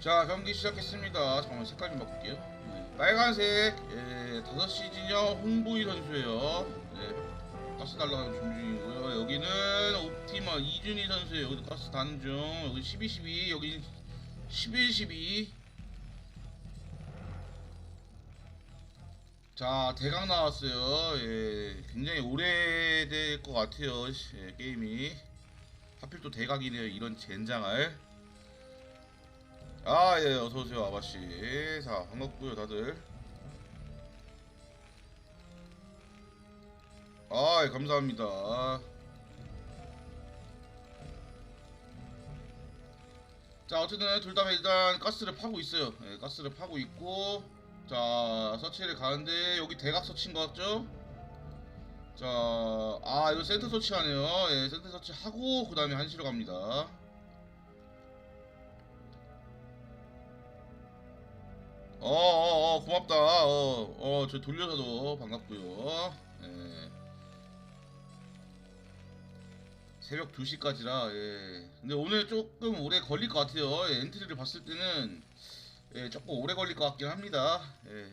자 경기 시작했습니다. 잠깐만 색깔 좀 바꿀게요. 네, 빨간색 예, 5시 진영 홍보이 선수예요. 네, 가스 달라는 중중이고요. 여기는 옵티머 이준희 선수예요. 여기도 가스 다는 중. 여기 12, 12 여기 11, 12 자 대강 나왔어요. 예, 굉장히 오래될 것 같아요. 예, 게임이 하필 또 대각이네요. 이런 젠장할. 아, 예, 어서오세요, 아바씨. 자, 반갑고요 다들. 아, 예, 감사합니다. 자, 어쨌든 둘 다 일단 가스를 파고 있어요. 예, 가스를 파고 있고, 자, 서치를 가는데, 여기 대각 서치인 것 같죠? 자, 아, 이거 센터 서치하네요. 예, 센터 서치하고, 그 다음에 한시로 갑니다. 어어어 어, 고맙다. 어어저 돌려서도 반갑고요. 예. 새벽 2시까지라 예. 근데 오늘 조금 오래 걸릴 것 같아요. 예, 엔트리를 봤을 때는 예, 조금 오래 걸릴 것 같긴 합니다. 예.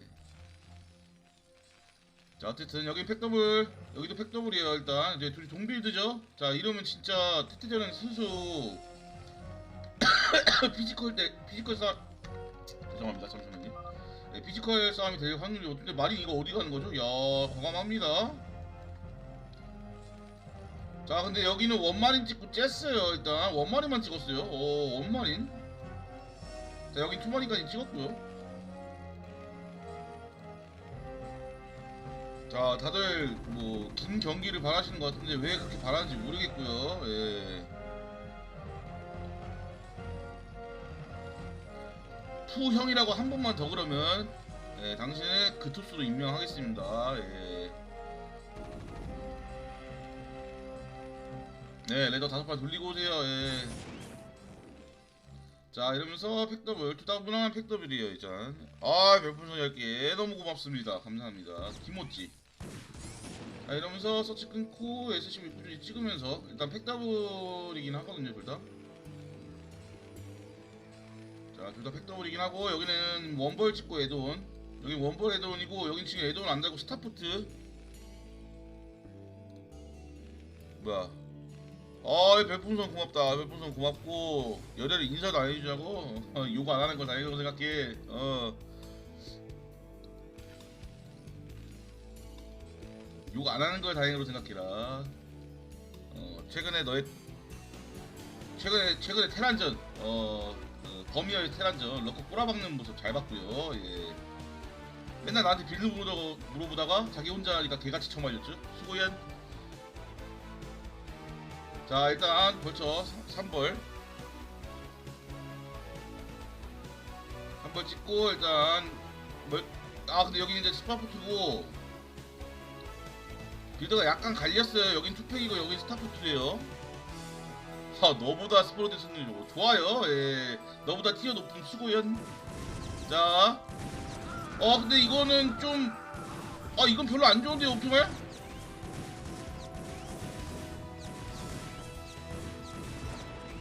자 어쨌든 여긴 팩더블 여기도 팩더블이에요 일단. 이제 둘이 동빌드죠? 자 이러면 진짜 테트전은 순수. 피지컬 때 피지컬 싸 죄송합니다. 잠시만요 네, 피지컬 싸움이 될 확률이 근데 마린 이거 어디 가는 거죠? 야 과감합니다. 자 근데 여기는 원마린 찍고 쬐어요 일단. 원마린만 찍었어요. 오 원마린. 자 여기 투마린까지 찍었고요. 자 다들 뭐 긴 경기를 바라시는 것 같은데 왜 그렇게 바라는지 모르겠고요. 예. 푸 형이라고 한 번만 더 그러면 예, 당신의 그 투수로 임명하겠습니다. 예. 네, 레더 다섯 발 돌리고 오세요. 예. 자, 이러면서 팩더블, 두다 무난한 팩더블이에요, 일단. 아, 별풍선 10개. 너무 고맙습니다. 감사합니다. 김모찌. 자, 이러면서 서치 끊고 SCB 꾸준히 찍으면서 일단 팩더블이긴 하거든요, 둘 다. 자, 둘 다 팩더블이긴 하고 여기는 원벌 찍고 에드온. 여기 원벌 에드온이고 여긴 지금 에드온 안 달고 스타포트. 뭐야? 아 별풍선 고맙다. 별풍선 고맙고 열혈 인사도 안 해주자고? 어, 요거 안 하는 걸 다행이라고 생각해. 어. 요거 안 하는 걸 다행으로 생각해라. 어 최근에 너의 최근에 최근에 테란전. 어 어, 범위의 테란전 럭커 꼬라박는 모습 잘 봤고요. 예. 맨날 나한테 빌드 물어보다가, 물어보다가 자기 혼자 하니까 개같이 쳐맞았죠. 수고연. 자 일단 벌쳐 3벌 3벌 찍고 일단 뭘, 아 근데 여기 이제 스파포트고 빌드가 약간 갈렸어요. 여긴 투팩이고 여긴 스타포트예요. 아 너보다 스포로드 승률 뭐 좋아요. 예. 너보다 티어 높은 수고연. 자 어 근데 이거는 좀 아 이건 별로 안 좋은데 오피말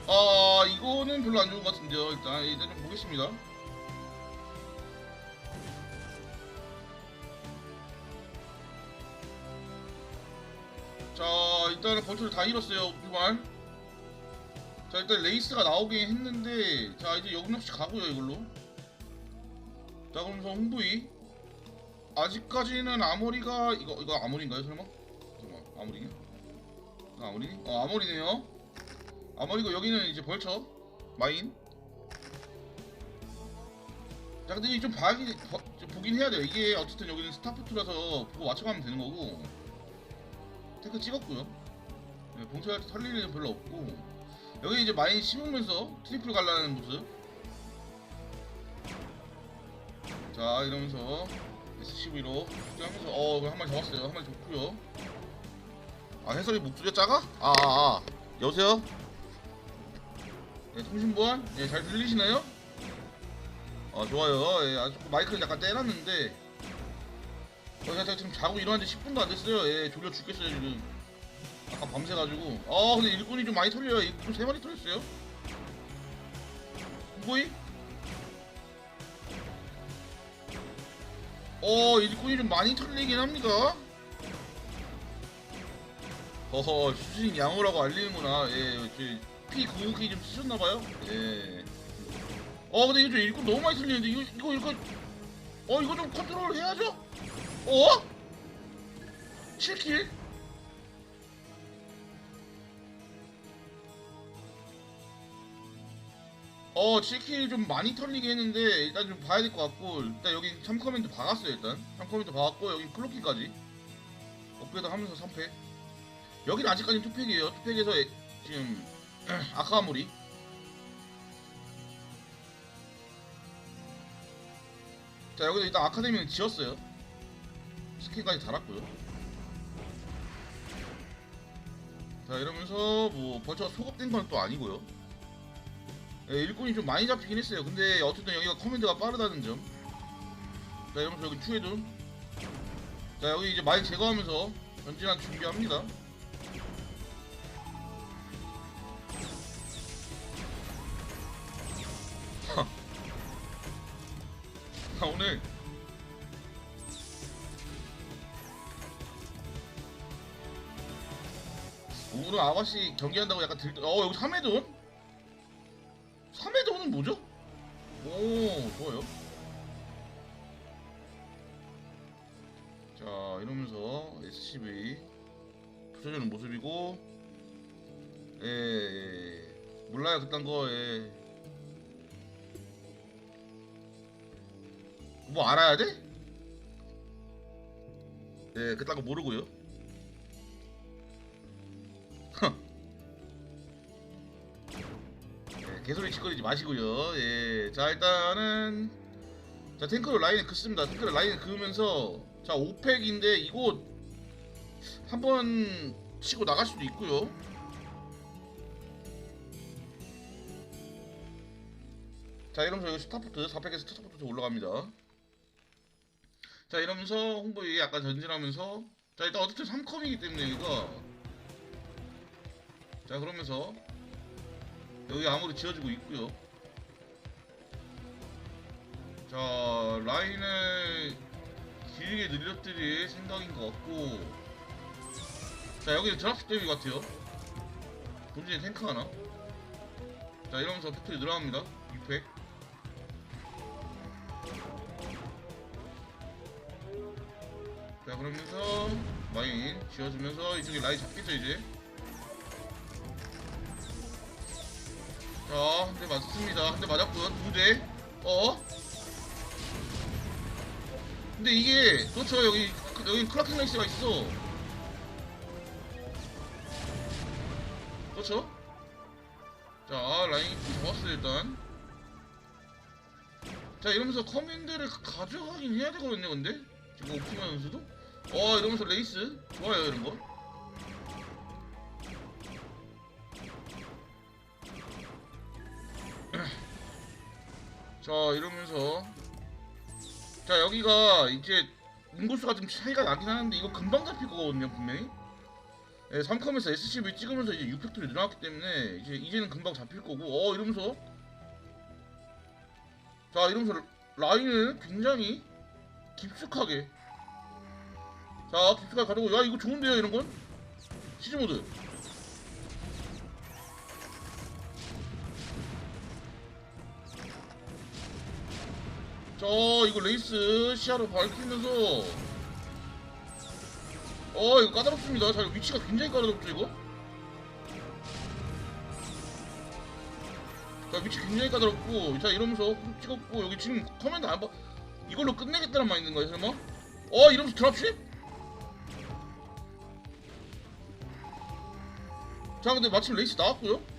아 이거는 별로 안 좋은 것 같은데요 일단. 일단 좀 보겠습니다. 자 일단은 벌초를 다 잃었어요 오피말 자 일단 레이스가 나오긴 했는데 자 이제 역력시 가고요 이걸로. 자 그러면서 홍부이. 아직까지는 아모리가 이거 이거 아모리인가요 설마? 잠깐만 아모리냐? 이거 아모리니? 어 아모리네요. 아모리고 여기는 이제 벌처 마인. 자 근데 이게 좀 봐야긴 봐- 좀 보긴 해야 돼요. 이게 어쨌든 여기는 스타포트라서 보고 맞춰가면 되는 거고. 테크 찍었고요. 네, 봉투할 때 털릴 일은 별로 없고 여기 이제 많이 심으면서 트리플 갈라는 모습. 자 이러면서 SCV로 하면서 어한 마리 잡았어요. 한 마리 잡고요. 아 해설이 목소리가 작아? 아, 아, 아. 여보세요? 네, 통신보안? 예, 잘 들리시나요? 아 좋아요. 예, 아, 마이크를 약간 떼놨는데 어, 제가 지금 자고 일어난 지 10분도 안 됐어요. 예, 졸려 죽겠어요 지금. 아까 밤새가지고 아 근데 일꾼이 좀 많이 털려요 일꾼 세 마리 털렸어요 뭐이? 어 일꾼이 좀 많이 털리긴 합니다 어허 수신 양호라고 알리는구나 그 예피 구우기 좀 쓰셨나봐요 예어 근데 이거 좀 일꾼 너무 많이 털리는데 이거 이거 이거 어 이거 좀 컨트롤 해야죠? 어? 7킬? 어 7킬 좀 많이 털리게 했는데 일단 좀 봐야 될 것 같고 일단 여기 3커멘트 박았어요 일단. 3커멘트 박았고 여기 클로키까지. 업그레이드 하면서 3팩 여기는 아직까지 2팩이에요. 2팩에서 지금 아카아모리. 자 여기도 일단 아카데미는 지었어요. 스킨까지 달았고요. 자 이러면서 뭐 벌처가 소급된 건 또 아니고요 예, 일꾼이 좀 많이 잡히긴 했어요. 근데 어쨌든 여기가 커맨드가 빠르다는 점자 이러면서 여기 추에도. 자 여기 이제 많이 제거하면서 전진한 준비합니다. 아 오늘. 오늘 아가씨 경기한다고 약간 들... 어 여기 3회돈? 3회돈은 뭐죠? 오 좋아요 자 이러면서 SCV 부서지는 모습이고 예, 예. 몰라요 그딴 거 예. 뭐 알아야 돼? 예, 그딴 거 모르고요. 개소리 짓거리지 마시고요. 예, 자 일단은 자 탱크로 라인에 긋습니다. 탱크로 라인에 그으면서 자 5팩인데 이거 한번 치고 나갈 수도 있고요. 자 이러면서 여기 스타포트 4팩에서 스타포트 올라갑니다. 자 이러면서 홍보에 약간 전진하면서 자 일단 어쨌든 3컴이기 때문에 이거 자 그러면서 여기 아무리 지어지고 있고요. 자 라인을 길게 늘려드릴 생각인 것 같고. 자 여기는 드랍십 데뷔 같아요. 본진에 탱크 하나. 자 이러면서 팩토리 늘어갑니다. 6팩. 자 그러면서 마인 지어주면서 이쪽에 라인 잡겠죠 이제 자 한 대 맞습니다. 한 대 맞았고요. 두 대. 어? 근데 이게 그렇죠. 여기 여기 클라킹 라이스가 있어. 그렇죠? 자 라인 잡았어요 일단. 자 이러면서 커맨드를 가져가긴 해야 되거든요 근데? 지금 오프만 선수도? 어 이러면서 레이스. 좋아요 이런 거. 자 이러면서. 자 여기가 이제 인구수가 좀 차이가 나긴 하는데 이거 금방 잡힐 거거든요 분명히. 예, 3컴에서 SCV 찍으면서 이제 6팩토리 늘어났기 때문에 이제 이제는 금방 잡힐 거고. 어 이러면서. 자 이러면서 라인을 굉장히 깊숙하게. 자 깊숙하게 가지고. 야 이거 좋은데요 이런건? 시즈모드 자 이거 레이스 시야로 밝히면서 어 이거 까다롭습니다 자 위치가 굉장히 까다롭죠 이거 자 위치 굉장히 까다롭고 자 이러면서 훅 찍었고 여기 지금 커맨드 안 봐. 이걸로 끝내겠다는 말 있는 거예요 설마? 어 이러면서 드랍십? 자 근데 마침 레이스 나왔고요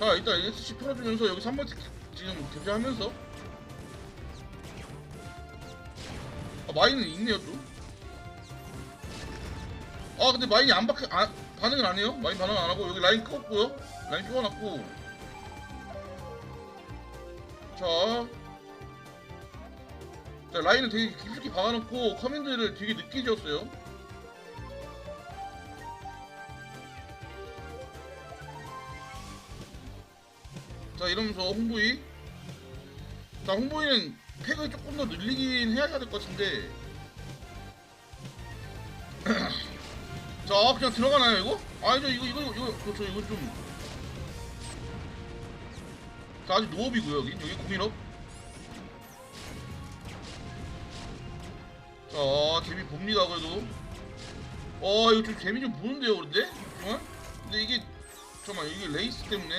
자 일단 NSC 풀어주면서 여기 3번 지금 교체하면서. 아 마인은 있네요 또아 근데 마인이 안 박, 아, 반응을 안 해요? 마인 반응 안 하고 여기 라인 끄었고요. 라인 끼워놨고. 자, 자 라인을 되게 깊숙이 박아놓고 커맨드를 되게 늦게 지었어요 자 이러면서 홍보이. 자 홍보인은 팩을 조금 더 늘리긴 해야 될 것 같은데. 자 그냥 들어가나요 이거? 아니죠 이거 이거 이거 이거 그렇죠. 이거 좀. 자, 아직 노업이고요 여기. 여기 공인업. 자 재미 봅니다 그래도. 어 이거 좀 재미 좀 보는데요 그런데? 잠깐만 근데 이게 잠깐만 이게 레이스 때문에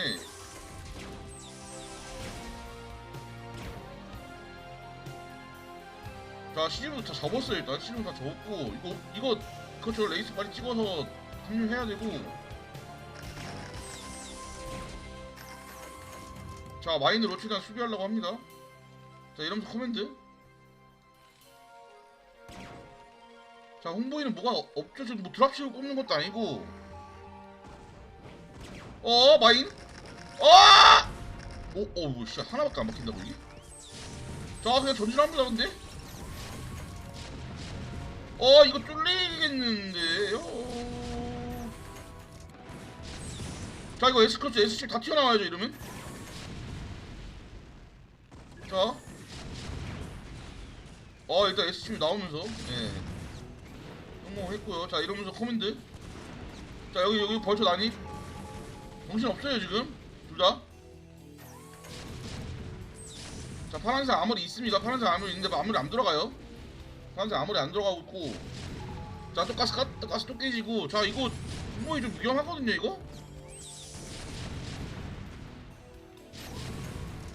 자 시즌도 다 접었어요 일단. 시즌 다 접었고 이거 이거 그렇죠 레이스 빨리 찍어서 합류해야 되고. 자 마인으로 최대한 수비하려고 합니다. 자 이러면서 커맨드. 자 홍보인은 뭐가 어- 없죠? 지금 뭐 드랍십을 꼽는 것도 아니고. 어 마인? 어! 오, 어, 이거 진짜 하나밖에 안 막힌다고 이게? 자 그냥 전진합니다 근데 어 이거 뚫리겠는데요? 자 이거 S크로스 S7 다 튀어나와야죠 이러면? 자. 어, 일단 S7 나오면서. 예. 성공했고요. 자 이러면서 커맨드. 자 여기 여기 벌쳐 난입 정신 없어요 지금? 둘 다? 자 파란색 아무리 있습니다. 파란색 아무리 있는데 아무리 안 들어가요 파란색 아무리 안 들어가고 있고 자 또 가스 가, 가스 또 깨지고 자 이거 분명히 좀 위험하거든요 이거?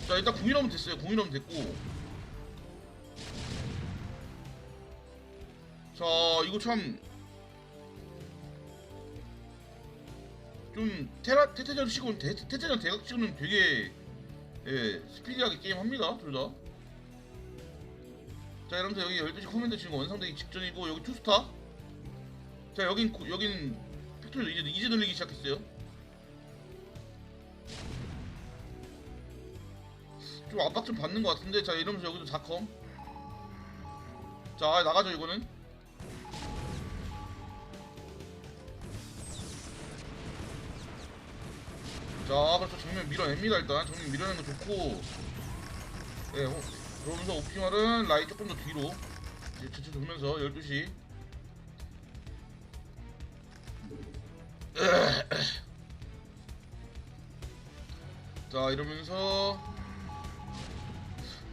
자 일단 공일하면 됐어요. 공일하면 됐고. 자 이거 참. 좀 테라 테테전 치고는 테, 테테전 대각 치고는 되게 예 스피디하게 게임 합니다 둘 다. 자 이러면서 여기 12시 코멘트 지금 완성되기 직전이고 여기 투스타? 자 여긴 고- 여긴 팩토리 이제 이제 늘리기 시작했어요. 좀 압박 좀 받는 것 같은데 자 이러면서 여기도 4컴. 자 나가죠 이거는. 자 그렇죠. 정면 밀어냅니다 일단. 정면 밀어내는 거 좋고. 예 어, 그러면서 옵티멀은 라인 조금 더 뒤로. 이제 전체 돌면서 12시. 자 이러면서.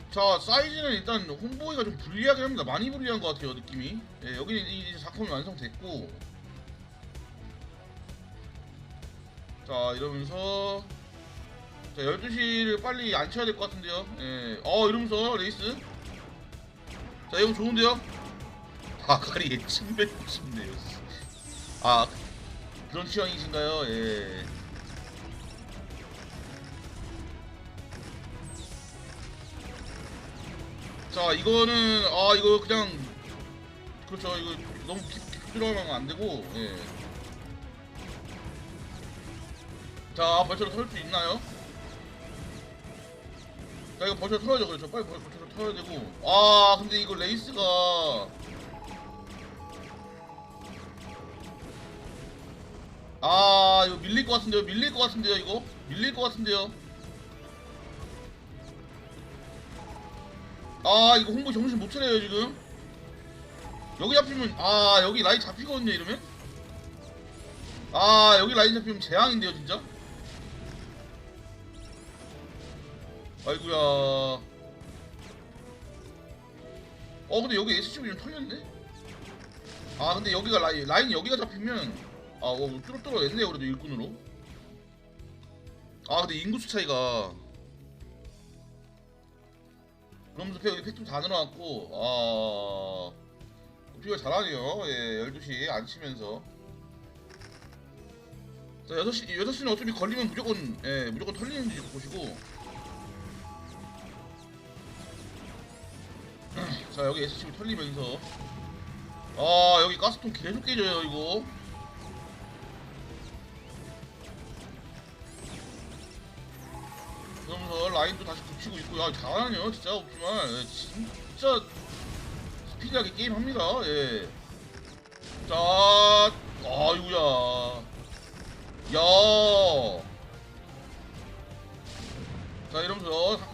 자 사이즈는 일단 홍보기가 좀 불리하긴 합니다. 많이 불리한 것 같아요 느낌이. 예, 여기는 이제 작품이 완성됐고. 자 이러면서 자 12시를 빨리 안 쳐야 될 것 같은데요 예. 어 이러면서 레이스 자 이거 좋은데요 아가리에 침 뱉고 싶네요 아 그런 취향이신가요 예. 자 이거는 아 이거 그냥 그렇죠 이거 너무 깊 들어가면 안 되고 예. 자 벌처로 털수 있나요? 자 이거 벌처 털어야죠 그렇죠. 빨리 벌- 벌처로 털어야 되고. 아 근데 이거 레이스가. 아 이거 밀릴 것 같은데요? 밀릴 것 같은데요 이거? 밀릴 것 같은데요? 아 이거 홍보 정신 못 차려요 지금? 여기 잡히면 아 여기 라인 잡히거든요 이러면? 아 여기 라인 잡히면 재앙인데요 진짜 아이구야. 어 근데 여기 SCV 좀 털렸네? 아 근데 여기가 라인 라인 여기가 잡히면 아어 뚫어뚫어냈네요 그래도 일꾼으로. 아 근데 인구수 차이가. 그러면서 팩- 여기 팩도 다 늘어났고 아 우리가 잘하네요. 예 12시 안 치면서. 자 6시 6시는 어차피 걸리면 무조건 예 무조건 털리는 지 보시고 자 여기 SCB 털리면서 아 여기 가스통 계속 깨져요 이거 그러면서 라인도 다시 붙이고 있고 야 잘하네요 진짜 없지만 예, 진짜 스피디하게 게임합니다 예. 자 아이구야 야. 자 이러면서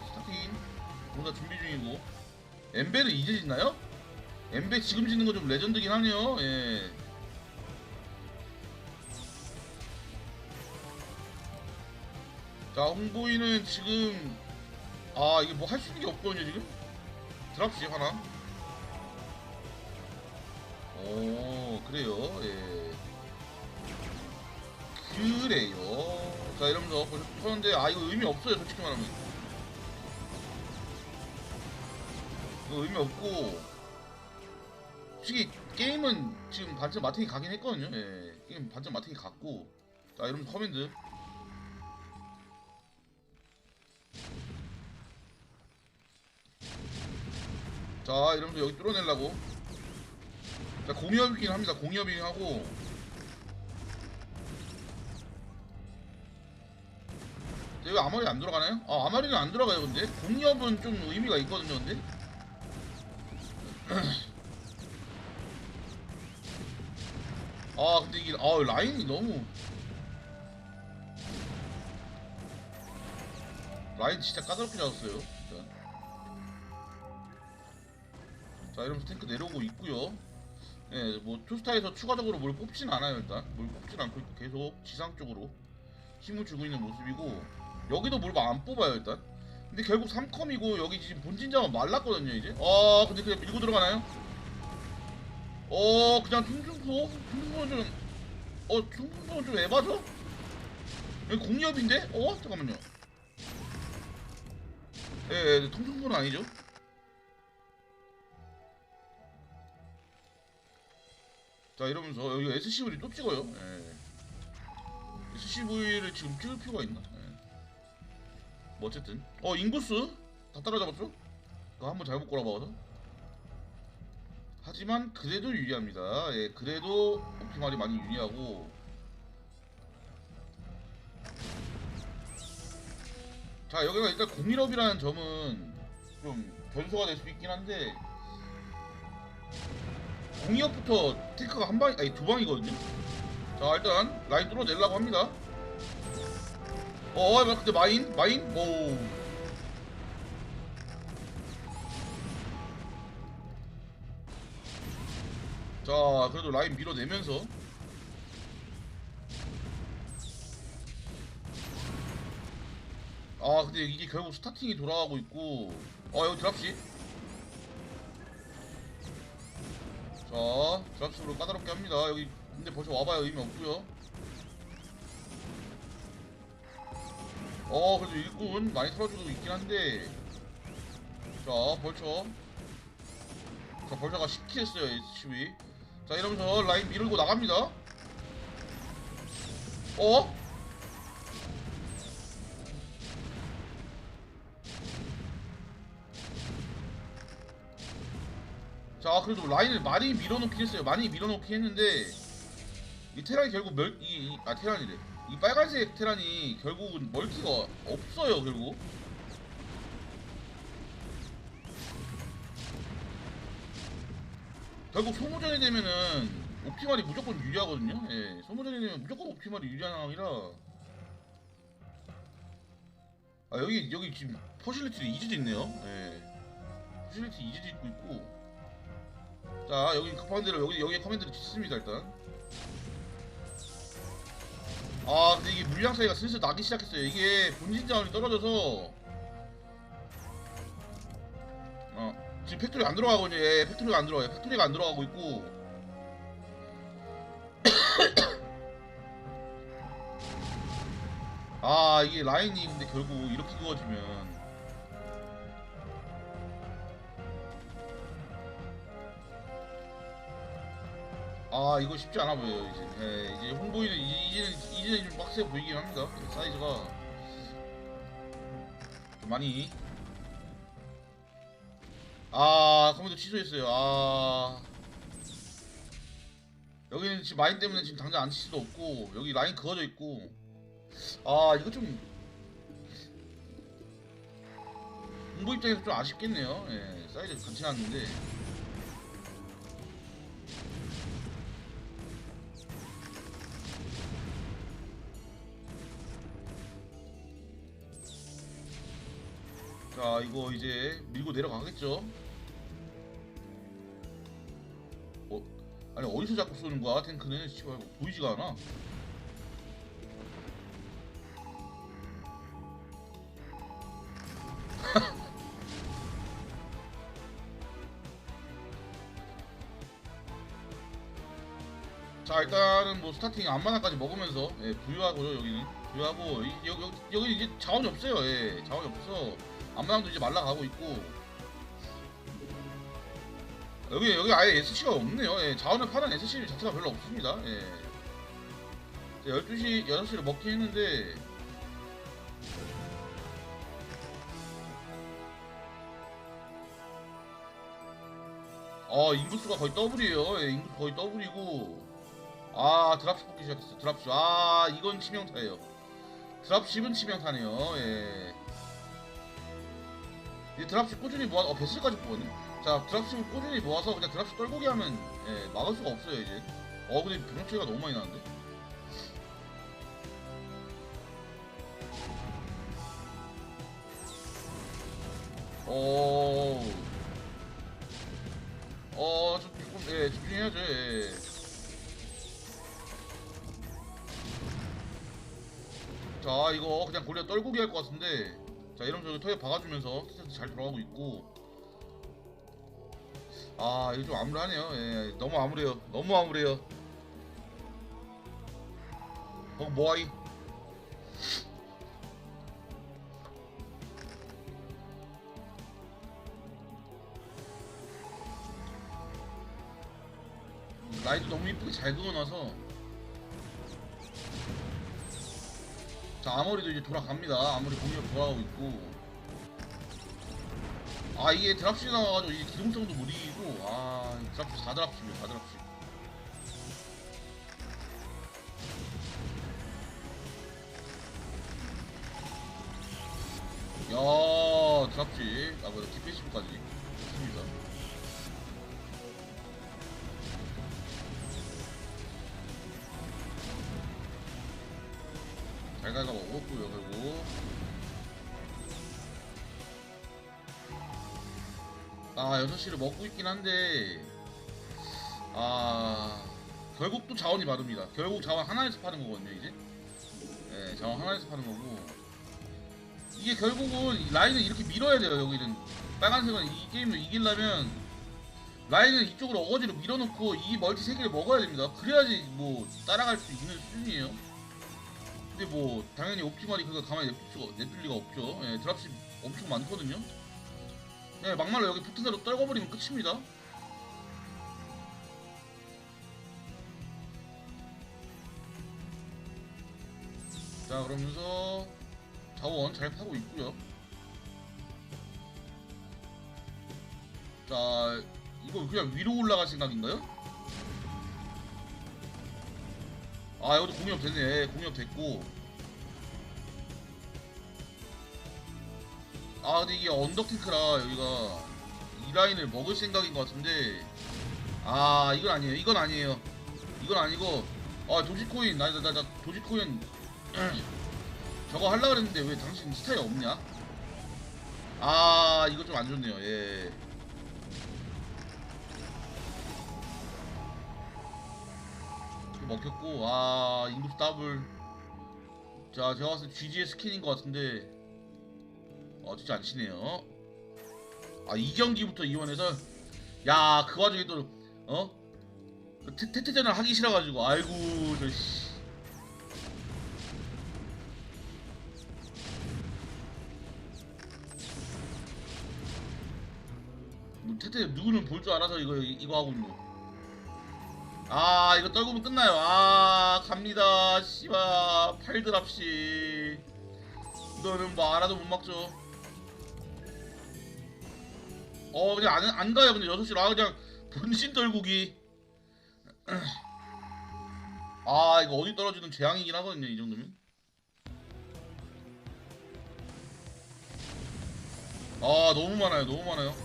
엠베를 이제 짓나요? 엠베 지금 짓는 거 좀 레전드긴 하네요. 예. 자, 홍보인은 지금 아 이게 뭐 할 수 있는 게 없거든요 지금. 드랍시 하나. 오 그래요. 예. 그래요. 자 이러면서 쳤는데 아 이거 의미 없어요 솔직히 말하면. 의미 없고 솔직히 게임은 지금 반전 마팅이 가긴 했거든요. 예. 게임 반전 마팅이 갔고 자 이러면서 커맨드 자 이러면서 여기 뚫어내려고 자 공이업이긴 합니다 공이업이긴 하고 자, 왜 아마리 안 들어가나요? 아 아마리는 안 들어가요 근데 공이업은 좀 의미가 있거든요 근데 아 근데 이게 아 라인이 너무. 라인 진짜 까다롭게 잡았어요. 일단. 자 이러면서 탱크 내려오고 있고요. 예, 뭐 투스타에서 추가적으로 뭘 뽑진 않아요 일단. 뭘 뽑진 않고 계속 지상 쪽으로 힘을 주고 있는 모습이고 여기도 뭘 안 뽑아요 일단 근데 결국 3컴이고 여기 지금 본진장은 말랐거든요 이제 아 근데 그냥 밀고 들어가나요? 어 그냥 충충포? 충충포는 좀 어, 충충포는 좀 에바죠? 여기 공이업인데? 어? 잠깐만요 예, 예 통충포는 아니죠 자 이러면서 여기 SCV를 또 찍어요. 예. SCV를 지금 찍을 필요가 있나? 예. 뭐 어쨌든 어 인구수 다 따라잡았죠? 그거 한번 잘못 꼬라박아서 하지만 그래도 유리합니다. 예, 그래도 옵티말이 많이 유리하고 자 여기가 일단 공일업이라는 점은 좀 변수가 될 수 있긴 한데 공이업부터 탱크가 한 방, 아니 두 방이거든요. 자 일단 라인 뚫어내려고 합니다. 어, 어, 근데 마인, 마인, 오. 자, 그래도 라인 밀어내면서 아, 근데 이게 결국 스타팅이 돌아가고 있고, 어, 여기 드랍시. 자, 드랍식으로 까다롭게 합니다. 여기 근데 벌써 와봐야 의미 없고요. 어, 그래도 일꾼 많이 털어주고 있긴 한데, 자, 벌처. 자, 벌처가 10킬 했어요, SCV. 자, 이러면서 라인 밀고 나갑니다. 어? 자 그래도 라인을 많이 밀어놓긴 했어요 많이 밀어놓긴 했는데 이 테란이 결국 멸.. 이.. 이 아 테란이래 이 빨간색 테란이 결국은 멀티가 없어요 결국. 결국 소모전이 되면은 옵티말이 무조건 유리하거든요. 예 소모전이 되면 무조건 옵티말이 유리한 상황이라. 아 여기 여기 지금 퍼실리티 이즈도 있네요. 예. 퍼실리티 이즈도 있고 있고. 자 여기 대로 여기 여기 커맨드를 짓습니다 일단 아 근데 이게 물량 차이가 슬슬 나기 시작했어요. 이게 본진 자원이 떨어져서. 어 지금 팩토리 안 들어가고 이제 팩토리가 안 들어가요. 팩토리가 안 들어가고 있고. 아 이게 라인이 근데 결국 이렇게 그어지면 아 이거 쉽지 않아 보여요 이제. 예, 이제 이- 이제는 이제는 좀 빡세 보이긴 합니다. 예, 사이즈가. 좀 많이. 아 컴퓨터 취소했어요. 아. 여기는 지금 마인 때문에 지금 당장 안 칠 수도 없고 여기 라인 그어져 있고. 아 이거 좀. 홍보 입장에서 좀 아쉽겠네요. 예, 사이즈 같이 나왔는데 자 이거 이제 밀고 내려가겠죠? 어? 아니 어디서 자꾸 쏘는 거야? 탱크는? 씨발 보이지가 않아. 자 일단은 뭐 스타팅 안마나까지 먹으면서 예, 부유하고요 여기는. 부유하고 여기, 여기, 여기 이제 자원이 없어요 예, 자원이 없어서. 앞마당도 이제 말라가고 있고. 여기 여기 아예 SC가 없네요. 예 자원을 파는 SC 자체가 별로 없습니다. 예. 12시 6시를 먹긴 했는데. 어 인구수가 거의 더블이에요. 예, 인구수 거의 더블이고. 아 드랍십 뽑기 시작했어 드랍십. 아 이건 치명타예요. 드랍십은 치명타네요. 예 이 드랍십 꾸준히 모아 어 베슬까지 뽑았네 자 드랍십을 꾸준히 모아서 그냥 드랍십 떨고기 하면 예 막을 수가 없어요 이제 어 근데 병력 차이가 너무 많이 나는데 어... 어, 좀, 조금, 예, 집중해야죠, 예. 자, 이거 그냥 골리앗 떨구기 할 것 같은데. 자, 이러면 저기 터에 박아주면서 스탠스 잘 들어가고 있고. 아, 이거 좀 암울하네요. 예, 너무 암울해요. 너무 암울해요. 어, 뭐하이? 라이도 너무 이쁘게 잘 그어놔서 자 아머리도 이제 돌아갑니다. 아머리 공격 돌아가고 있고. 아 이게 드랍시 나와가지고 이게 기동성도 못 이기고. 아 드랍시 4드랍시입니다 4드랍시 야 드랍시 아 뭐야 디펜시브까지 6시를 먹고 있긴 한데 아 결국 또 자원이 마릅니다. 결국 자원 하나에서 파는 거거든요 이제. 네 자원 하나에서 파는 거고. 이게 결국은 이 라인을 이렇게 밀어야 돼요 여기는. 빨간색은 이 게임을 이기려면 라인을 이쪽으로 어거지로 밀어놓고 이 멀티 3개를 먹어야 됩니다. 그래야지 뭐 따라갈 수 있는 수준이에요. 근데 뭐 당연히 옵티멀이 그거 가만히 냅둘 수가 냅둘 리가 없죠. 예, 드랍십 엄청 많거든요. 네, 막말로 여기 붙은 대로 떨궈버리면 끝입니다. 자, 그러면서 자원 잘 파고 있고요. 자, 이거 그냥 위로 올라갈 생각인가요? 아 여기도 공격 예, 공격 됐고 아 근데 이게 언더테크라 여기가 이 라인을 먹을 생각인 것 같은데. 아 이건 아니에요. 이건 아니에요. 이건 아니고 아 도지코인. 나 나 나 도지코인. 저거 하려고 그랬는데 왜 당신 스타일 없냐? 아 이거 좀 안 좋네요. 예. 먹혔고 아 인구수 더블. 자 제가 봤을 때 GG의 스킨인 것 같은데 어 진짜 안 치네요. 아 이 경기부터 이원해서 야 그 와중에 또 어? 그 태- 태태전을 하기 싫어가지고 아이고 저씨. 뭐 태태 누구는 볼 줄 알아서 이거 이거 하고 있노 아 이거 떨구면 끝나요. 아 갑니다. 씨발 팔드랍시 이거는 뭐 알아도 못 막죠 어 그냥 안, 안 가요. 근데 6시로. 아 그냥 분신 떨구기. 아 이거 어디 떨어지는 재앙이긴 하거든요 이 정도면. 아 너무 많아요. 너무 많아요.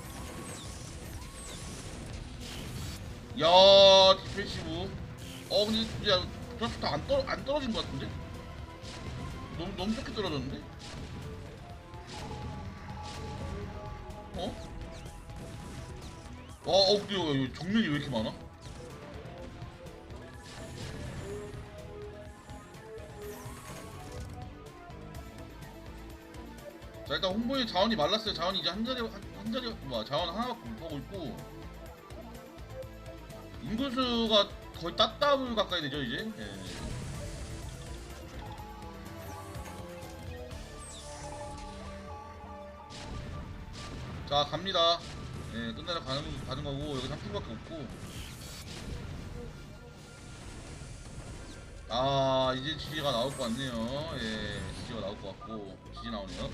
야 디펜시브. 어 근데 야 드랍시 다안 떨어 안 떨어진 것 같은데? 너무 너무 좋게 떨어졌는데 아, 어, 어 근데 어, 정면이 왜 이렇게 많아? 자, 일단 홍보에 자원이 말랐어요. 자원이 이제 한 자리, 한, 한 자리, 뭐, 자원 하나밖에 못하고 있고. 인구수가 거의 따따블 가까이 되죠, 이제? 예. 자 갑니다 예, 끝내러 가는 가는 거고 여기 3팀밖에 없고. 아 이제 지지가 나올 것 같네요. 예, 지지가 나올 것 같고 지지 나오네요.